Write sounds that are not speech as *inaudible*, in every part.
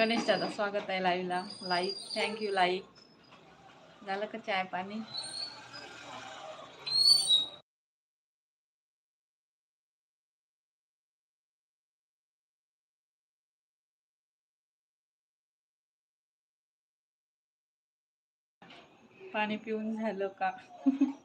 गणेश दादा स्वागत आहे लाईव्हला लाईक थँक्यू लाईक झालं का चाय पाणी? पाणी पिऊन झालं का? *laughs*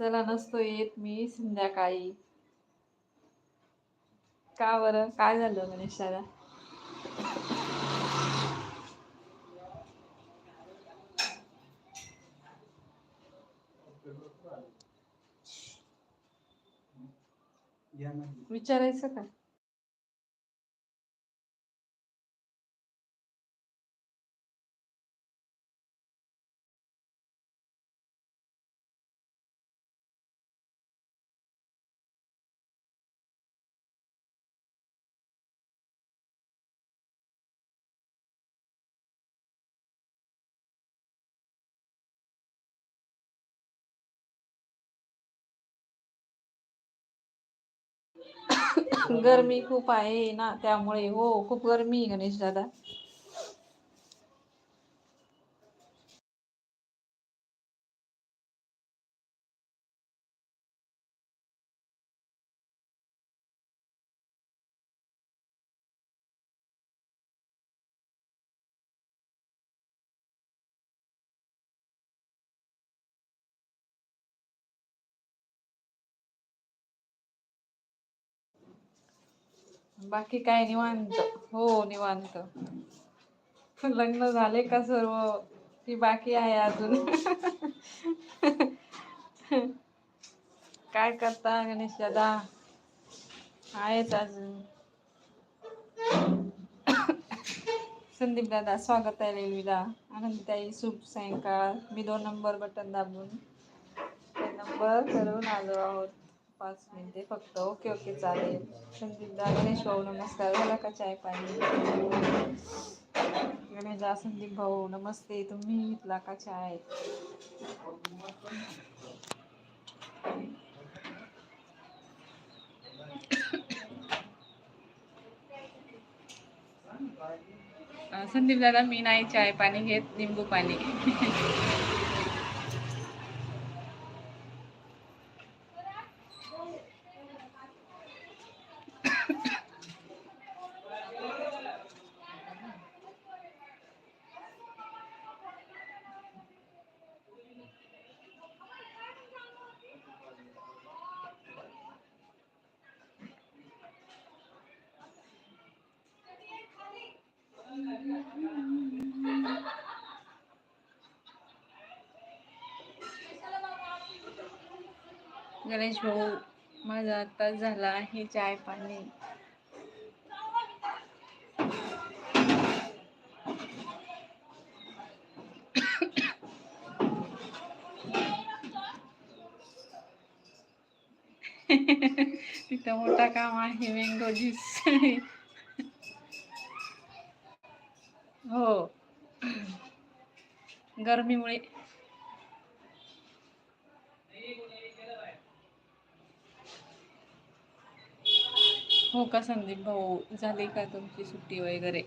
चला नसतो येत मी संध्याकाळी. का बरं? काय झालं गणेश दादा विचारायचं का? गरमी खूप आहे ना त्यामुळे हो खूप गरमी आहे गणेश दादा बाकी काय निवांत? हो निवांत. लग्न झाले का सर्व? ती बाकी आहे अजून. काय करता गणेश दादा आहेत अजून. संदीप दादा स्वागत आहे रेल्वेला. आनंदताई शुभ सायंकाळ. मी दोन नंबर बटन दाबून. ते नंबर करून आलो आहोत. पाच मिनटे फक्त. ओके ओके चालेल. संदीपदा गणेश भाऊ नमस्कार. झाला का चाय पाणी? गणेशदा संदीप भाऊ नमस्ते. तुम्ही घेतला का चाय? संदीप दादा मी नाही चाय पाणी घेत लिंबू पाणी. गणेश भाऊ माझा आत्ताच झाला आहे चाय पाणी. तिथं मोठा काम आहे मँगो ज्यूस हो. गरमीमुळे हो का संदीप भाऊ? झाली का तुमची सुट्टी वगैरे?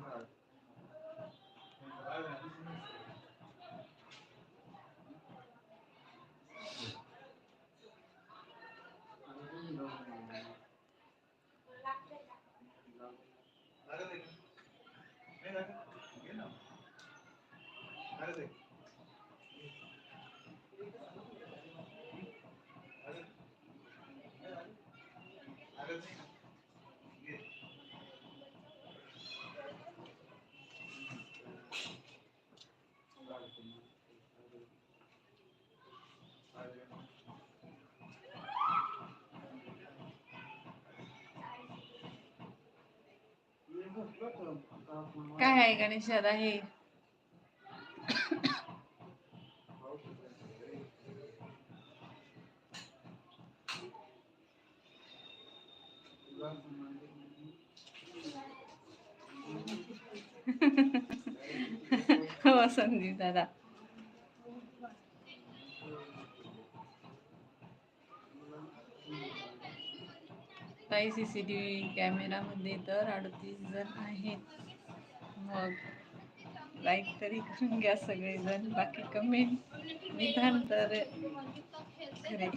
her. काय आहे गणेश दादा हे? *laughs* हो संदीप दादा. काही सी सी टी व्ही कॅमेरामध्ये तर अडतीस जण आहेत. मग लाईक तरी करून घ्या सगळेजण बाकी कमेंट निधान तर खरे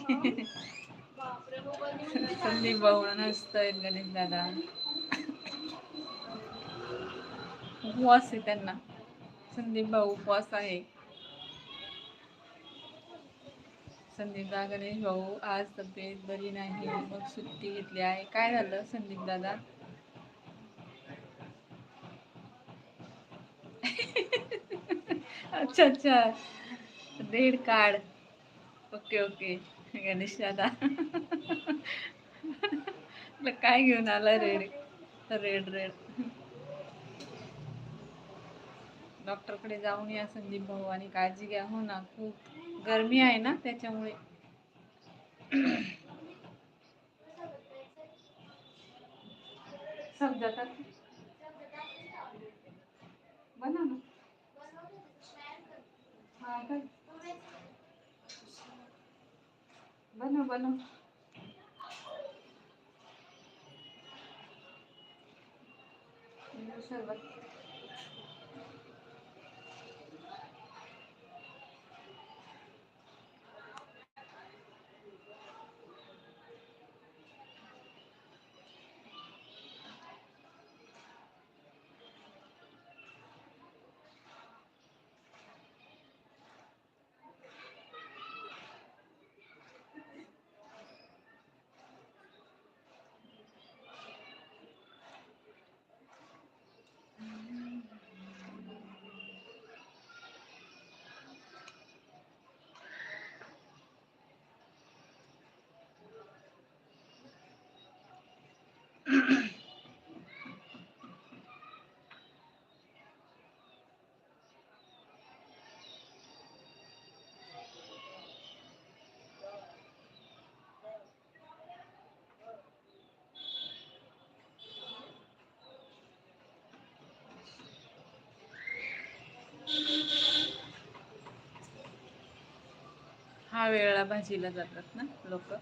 संदीप भाऊ नसतंय गणेश दादा. उपवास आहे त्यांना. संदीप भाऊ उपवास आहे. संदीप गणेश भाऊ आज तब्येत बरी नाही मग सुट्टी घेतली आहे. काय झालं संदीप दादा? अच्छा अच्छा. Red card. Okay okay. Ganesh दादा. काय घेऊन आला रेड? Red red. डॉक्टरकडे जाऊन या संदीप भाऊ आणि काळजी घ्या. हो ना खूप. गरमी आहे ना त्याच्यामुळे. समजा बना ना. हा काय बनव बनव सरबत वेळेला भाजीला जातात ना लोक?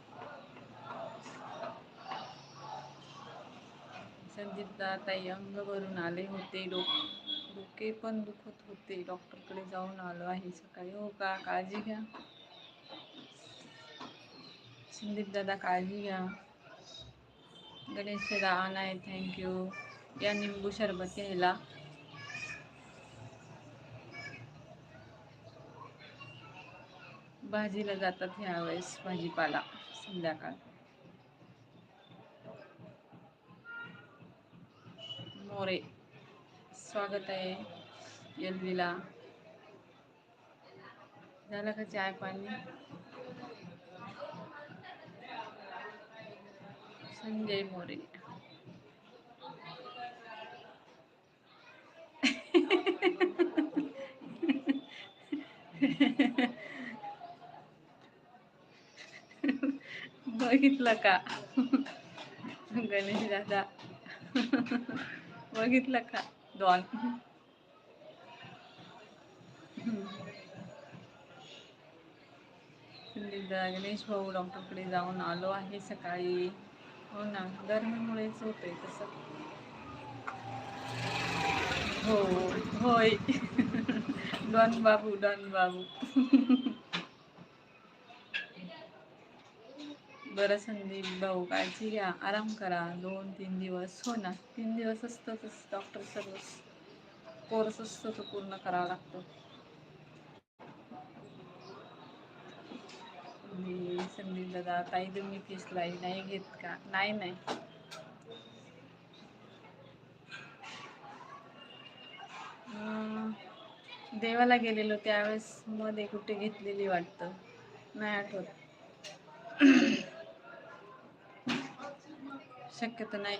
संदीपदा ताई अंग भरून आले होते. डोक डोके पण दुखत होते. डॉक्टरकडे जाऊन आलो आहे सकाळी. हो का? काळजी घ्या. संदीप दादा काळजी घ्या. गणेश दादा आणाय थँक्यू या निंबू सरबत घ्यायला भाजीला जातात ह्यावेळेस भाजीपाला संध्याकाळ. मोरे स्वागत आहे एलवीला झालं का चाय पाणी? संजय मोरे. *laughs* बघितलं का? गणेश दादा. बघितलं का? डॉन गणेश भाऊ डॉक्टरकडे जाऊन आलो आहे सकाळी. हो ना गरमीमुळेच होतंय तसं. हो होय. *laughs* डॉन बाबू डॉन बाबू. बरं संदीप भाऊ काळजी घ्या. आराम करा. दोन तीन दिवस. हो ना तीन दिवस असतंच डॉक्टर सर्व कोर्स असतो तो पूर्ण करावा लागतो. संदीप दादा ताई तुम्ही फीस लाई नाही घेत का? नाही नाही. देवाला गेलेलो त्यावेळेस मध्ये कुठे घेतलेली वाटतं? नाही आठवत. शक्यतो नाही.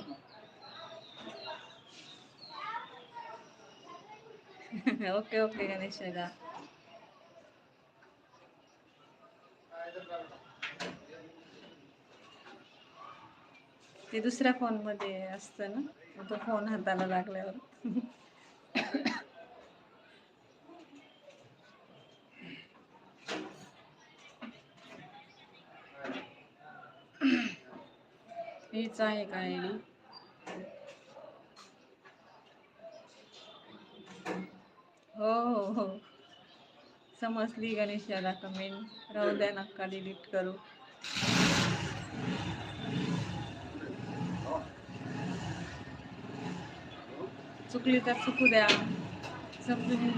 ओके ओके गणेश दादा. ते दुसऱ्या फोनमध्ये असतं ना मग तो फोन हाताला लागल्यावर. हीच आहे का आयडी? हो हो हो. समजली गणेश याला कमेंट राहू द्या नक्का डिलीट करू. चुकली तर चुकू द्या. समजून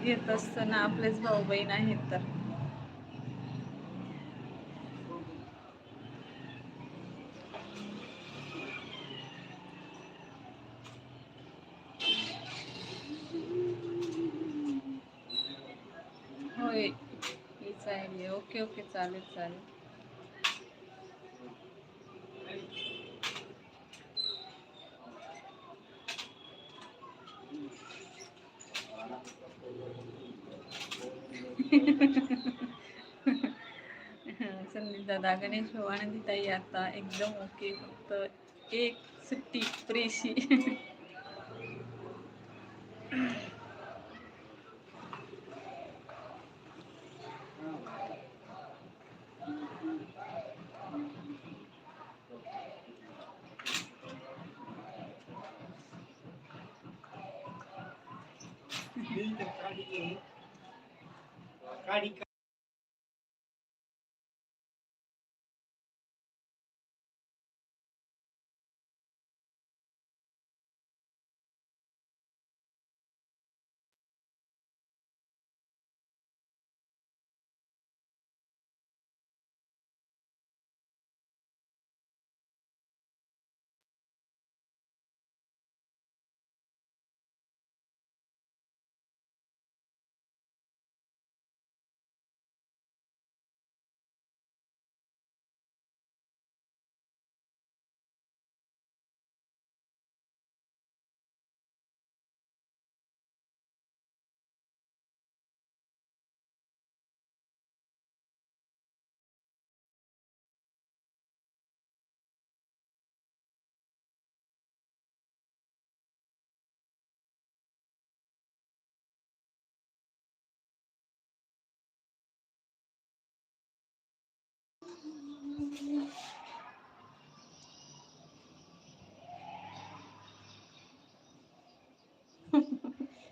घेत असताना आपलेच भाऊ बहीण आहेत तर होय हीच आयडिया ओके ओके चालेल चालेल. *laughs* संदीप दादा गणेश भाऊ आनंदी ताई आता एकदम ओके फक्त एक सुट्टी प्रेशी *laughs* काढी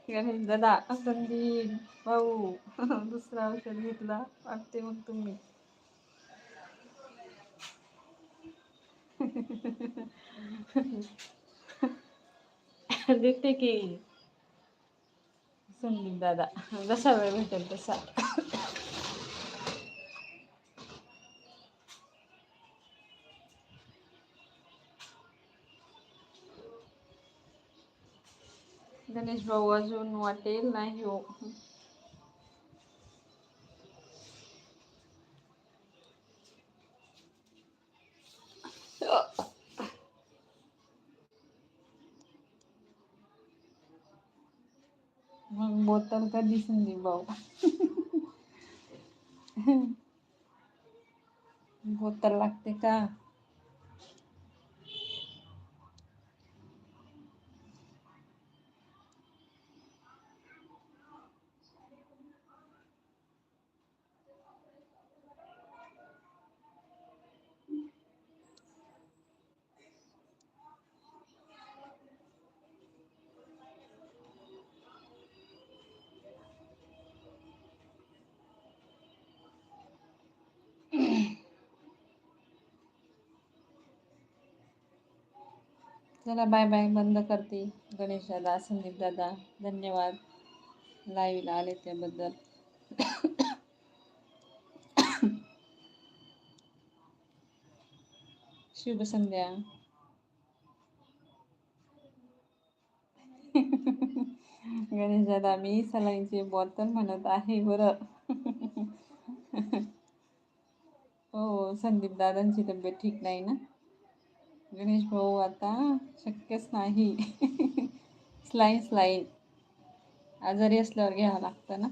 गणेश दादा संदीप भाऊ *laughs* दुसरा औषध घेतला वाटते मग तुम्ही. *laughs* देते की. संदीप दादा जसा वेळ भेटेल तसा. गणेश भाऊ अजून वाटेल नाही हो मग बोतल कधी संदीप भाऊ बोतल लागते का चला बाय बाय. बंद करते गणेश दादा संदीप दादा धन्यवाद. लाईव्हला आले त्याबद्दल. शुभ संध्या. गणेश दादा मी सलाईनचे बॉटल म्हणत आहे बरं. हो संदीप दादांची तब्येत ठीक नाही ना? गणेश भाऊ आता शक्यच नाही. स्लाईन स्लाईन आजारी असल्यावर घ्यावं लागतं ना?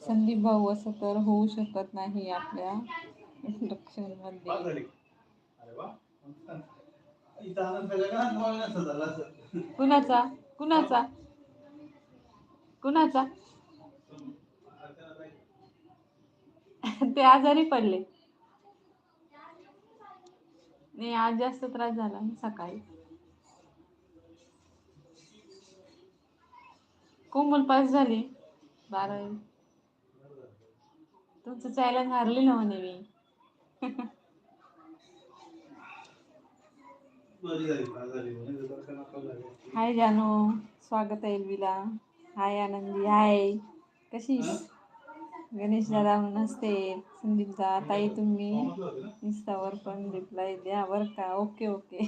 संदीप भाऊ असं तर होऊ शकत नाही आपल्या इंडक्शनमध्ये कुणाचा? कुणाचा? कुणाचा? ते आजारी पडले. नाही आज जास्त त्रास झाला सकाळी. कोमल पास झाली. बारावी. तुमचं चॅलेंज हारली ना म्हणे मी. हाय जानू. स्वागत आहे एलवीला. हाय आनंदी. हाय. कशीस? गणेश दादा नसते संदीप दा ताई तुम्ही. इंस्टावर पण रिप्लाय द्या बरं का? ओके ओके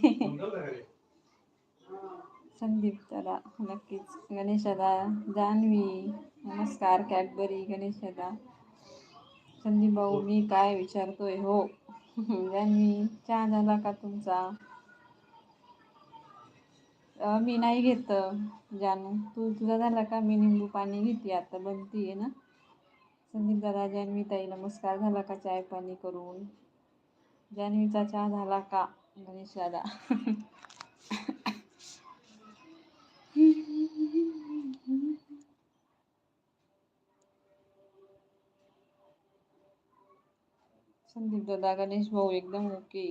संदीप दादा नक्कीच. गणेश दादा जान्हवी. नमस्कार कॅडबरी गणेश दादा संदीप भाऊ मी काय विचारतोय? हो. *laughs* जान्हवी चहा झाला का तुमचा? मी नाही घेत जानू. तू तुझा झाला का? मी निंबू पाणी घेते आता. बनतीये ना? संदीप दादा जान्हवी ताई नमस्कार झाला का चाय पाणी करून? जान्हवीचा चहा झाला का? गणेश दादा संदीप दादा गणेश भाऊ एकदम ओके.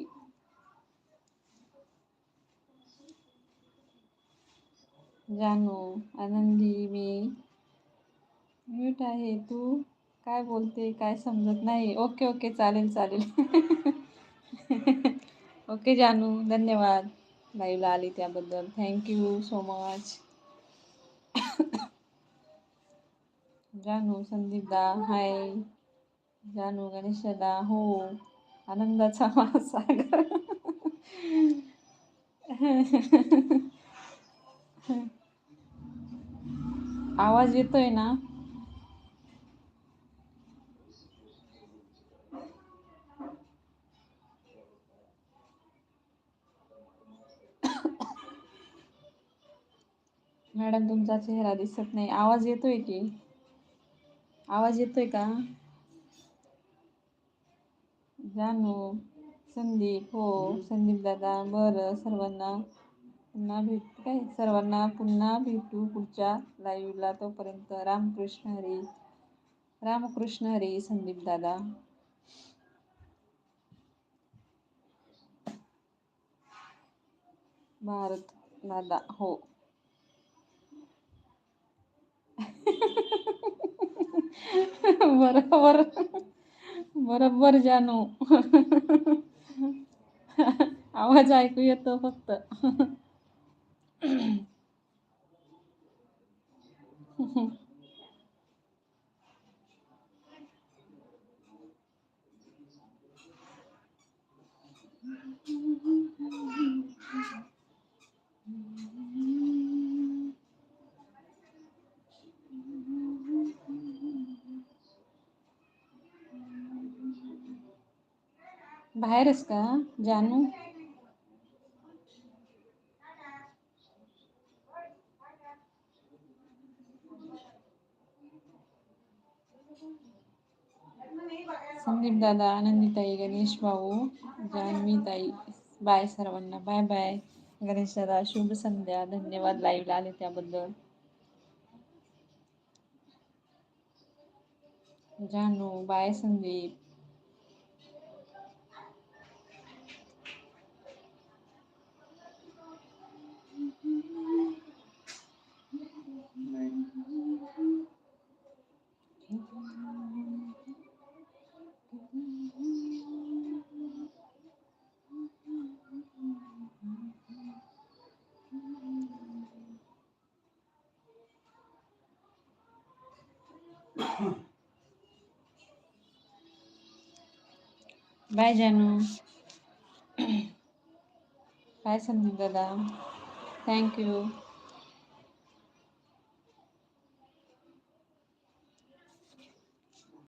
जानू आनंदी मी. म्यूट आहे तू. काय बोलते काय समजत नाही. ओके ओके चालेल चालेल. *laughs* ओके जानू धन्यवाद. लाईव्हला आली त्याबद्दल. थँक्यू सो मच जानू संदीपदा हाय जानू गणेश दा हो. आनंदाचा महासागर. *laughs* आवाज येतोय ना? मॅडम तुमचा चेहरा दिसत नाही. आवाज येतोय की? आवाज येतोय का? जानू संदीप हो संदीप दादा बरं. सर्वांना पुन्हा भेट काय? सर्वांना पुन्हा भेटू पुढच्या लाईव्हला तोपर्यंत. रामकृष्ण हरी. रामकृष्ण हरी संदीप दादा. भारत दादा हो. बरोबर. बरोबर जानू. आवाज ऐकू येतो फक्त. बाहेरच का जानू? संदीप दादा आनंदीताई गणेश भाऊ जान्हवी ताई बाय सर्वांना बाय बाय. गणेश दादा शुभ संध्या. धन्यवाद लाईव्हला आले त्याबद्दल. Jaanu bye Sandeep. Bye Jaanu. Bye Sandeep दादा. Thank you